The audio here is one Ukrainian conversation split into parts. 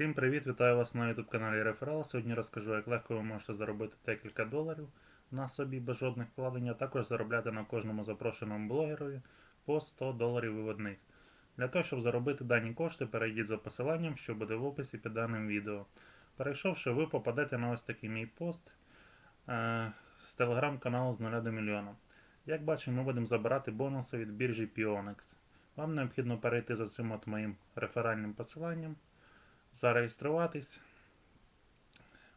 Всім привіт! Вітаю вас на YouTube каналі Реферал. Сьогодні розкажу, як легко ви можете заробити декілька доларів на собі без жодних вкладень, а також заробляти на кожному запрошеному блогерові по 100 доларів виводних. Для того, щоб заробити дані кошти, перейдіть за посиланням, що буде в описі під даним відео. Перейшовши, ви попадете на ось такий мій пост е, з телеграм-каналу з 0 до мільйона. Як бачимо, ми будемо забирати бонуси від біржі Pionex. Вам необхідно перейти за цим от моїм реферальним посиланням зареєструватись.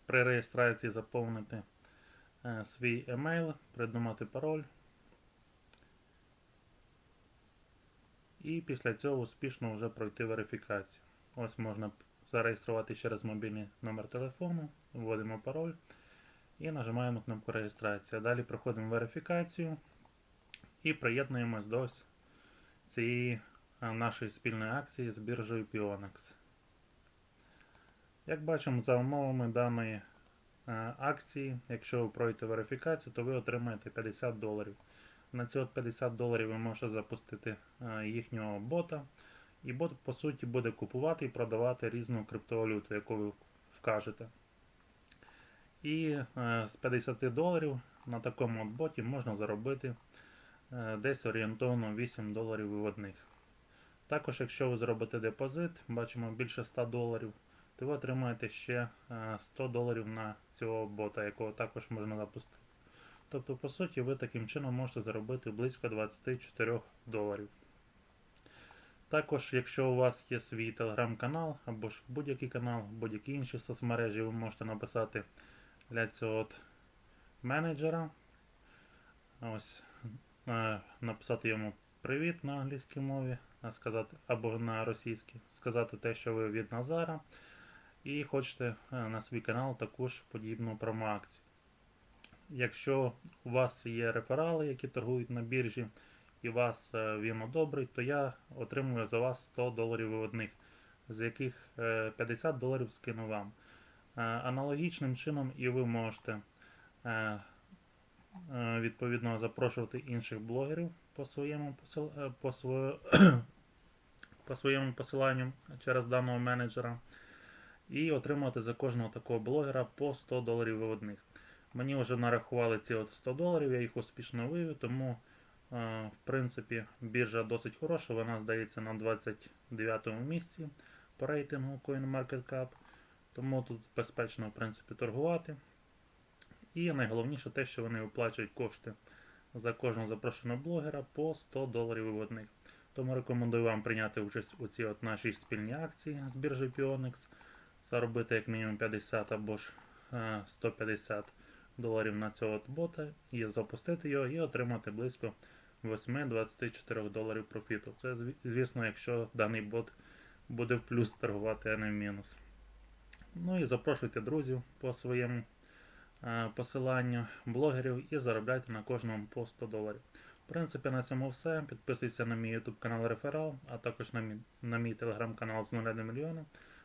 При реєстрації заповнити е, свій емейл, придумати пароль. І після цього успішно вже пройти верифікацію. Ось можна зареєструвати через мобільний номер телефону, вводимо пароль і нажимаємо кнопку реєстрація. Далі проходимо верифікацію і приєднуємось до цієї е, нашої спільної акції з біржею Pionex. Як бачимо, за умовами даної е, акції, якщо ви пройдете верифікацію, то ви отримаєте 50 доларів. На ці от 50 доларів ви можете запустити е, їхнього бота. І бот, по суті, буде купувати і продавати різну криптовалюту, яку ви вкажете. І е, з 50 доларів на такому от боті можна заробити десь орієнтовно 8 доларів виводних. Також, якщо ви зробите депозит, бачимо більше 100 доларів то ви отримаєте ще 100 доларів на цього бота, якого також можна запустити. Тобто, по суті, ви таким чином можете заробити близько 24 доларів. Також, якщо у вас є свій телеграм-канал або ж будь-який канал, будь-які інші соцмережі, ви можете написати для цього от менеджера. Ось, Написати йому привіт на англійській мові, сказати, або на російській, сказати те, що ви від Назара і хочете е, на свій канал також подібну промоакцію. Якщо у вас є реферали, які торгують на біржі, і вас е, він одобрить, то я отримую за вас 100 доларів виводних, з яких 50 е, доларів скину вам. Аналогічним чином і ви можете відповідно запрошувати інших блогерів по своєму по, своє, по своєму посиланню через даного менеджера і отримувати за кожного такого блогера по 100 доларів виводних. Мені вже нарахували ці от 100 доларів, я їх успішно вивів, тому е, в принципі біржа досить хороша, вона здається на 29 му місці по рейтингу CoinMarketCap. Тому тут безпечно в принципі, торгувати. І найголовніше те, що вони виплачують кошти за кожного запрошеного блогера по 100 доларів виводних. Тому рекомендую вам прийняти участь у цій от нашій спільній акції з біржі Pionex заробити як мінімум 50 або ж 150 е, доларів на цього бота і запустити його і отримати близько 8-24 доларів профіту. Це, звісно, якщо даний бот буде в плюс торгувати, а не в мінус. Ну і запрошуйте друзів по своєму е, посиланню блогерів і заробляйте на кожному по 100 доларів. В принципі, на цьому все. Підписуйся на мій YouTube канал Реферал, а також на мій, на мій телеграм-канал з 0 мільйона.